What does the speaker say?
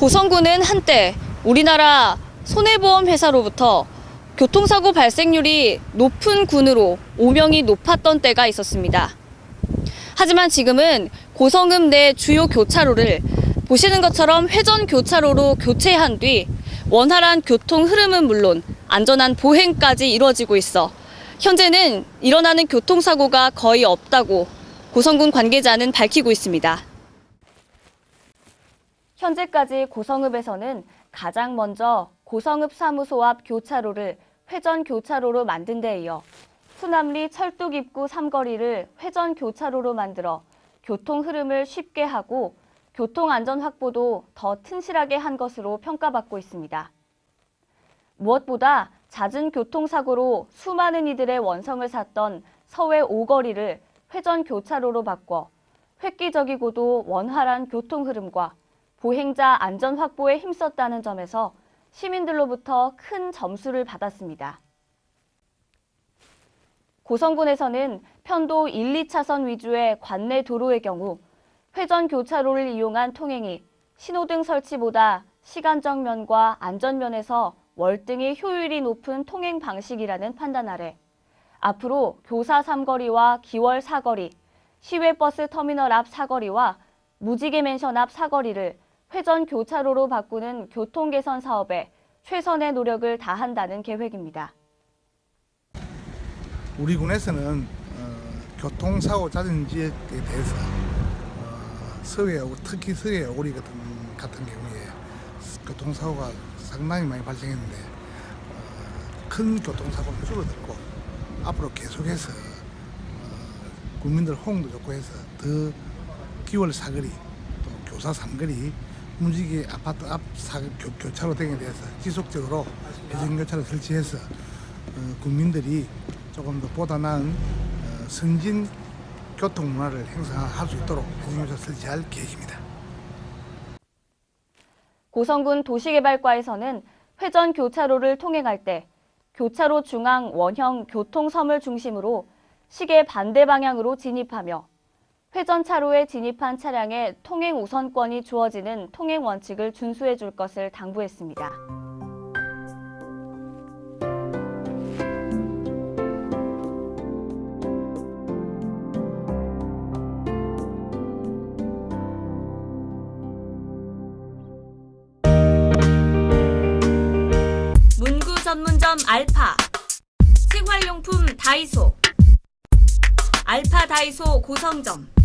고성군은 한때 우리나라 손해보험 회사로부터 교통사고 발생률이 높은 군으로 오명이 높았던 때가 있었습니다. 하지만 지금은 고성읍 내 주요 교차로를 보시는 것처럼 회전 교차로로 교체한 뒤 원활한 교통 흐름은 물론 안전한 보행까지 이루어지고 있어 현재는 일어나는 교통사고가 거의 없다고 고성군 관계자는 밝히고 있습니다. 현재까지 고성읍에서는 가장 먼저 고성읍 사무소 앞 교차로를 회전 교차로로 만든 데 이어 수남리 철뚝 입구 삼거리를 회전 교차로로 만들어 교통 흐름을 쉽게 하고 교통 안전 확보도 더 튼실하게 한 것으로 평가받고 있습니다. 무엇보다 잦은 교통사고로 수많은 이들의 원성을 샀던 서해 오거리를 회전 교차로로 바꿔 획기적이고도 원활한 교통 흐름과 보행자 안전 확보에 힘썼다는 점에서 시민들로부터 큰 점수를 받았습니다. 고성군에서는 편도 1, 2차선 위주의 관내 도로의 경우 회전 교차로를 이용한 통행이 신호등 설치보다 시간적 면과 안전 면에서 월등히 효율이 높은 통행 방식이라는 판단 아래 앞으로 교사 삼거리와 기월 사거리, 시외버스 터미널 앞 사거리와 무지개 맨션 앞 사거리를 회전 교차로로 바꾸는 교통 개선 사업에 최선의 노력을 다한다는 계획입니다. 우리 군에서는 어, 교통사고 지역에 대해서 어, 서해 오- 특히 서해 오리 같은 같은 경우에 교통사고가 상당히 많이 발생했는데 어, 큰 교통사고는 줄어들고 앞으로 계속해서 어, 국민들 호응도 좋고 해서 더 기월 사거리 또 교사 삼거리 무지개 아파트 앞 사, 교, 교차로 등에 대해서 지속적으로 회전교차로 설치해서 어, 국민들이 조금 더 보다 나은 어, 선진 교통 문화를 행사할 수 있도록 회전교차 설치할 계획입니다. 고성군 도시개발과에서는 회전 교차로를 통행할 때 교차로 중앙 원형 교통섬을 중심으로 시계 반대 방향으로 진입하며 회전 차로에 진입한 차량에 통행 우선권이 주어지는 통행 원칙을 준수해 줄 것을 당부했습니다. 문구 전문점 알파. 생활용품 다이소. 알파 다이소 고성점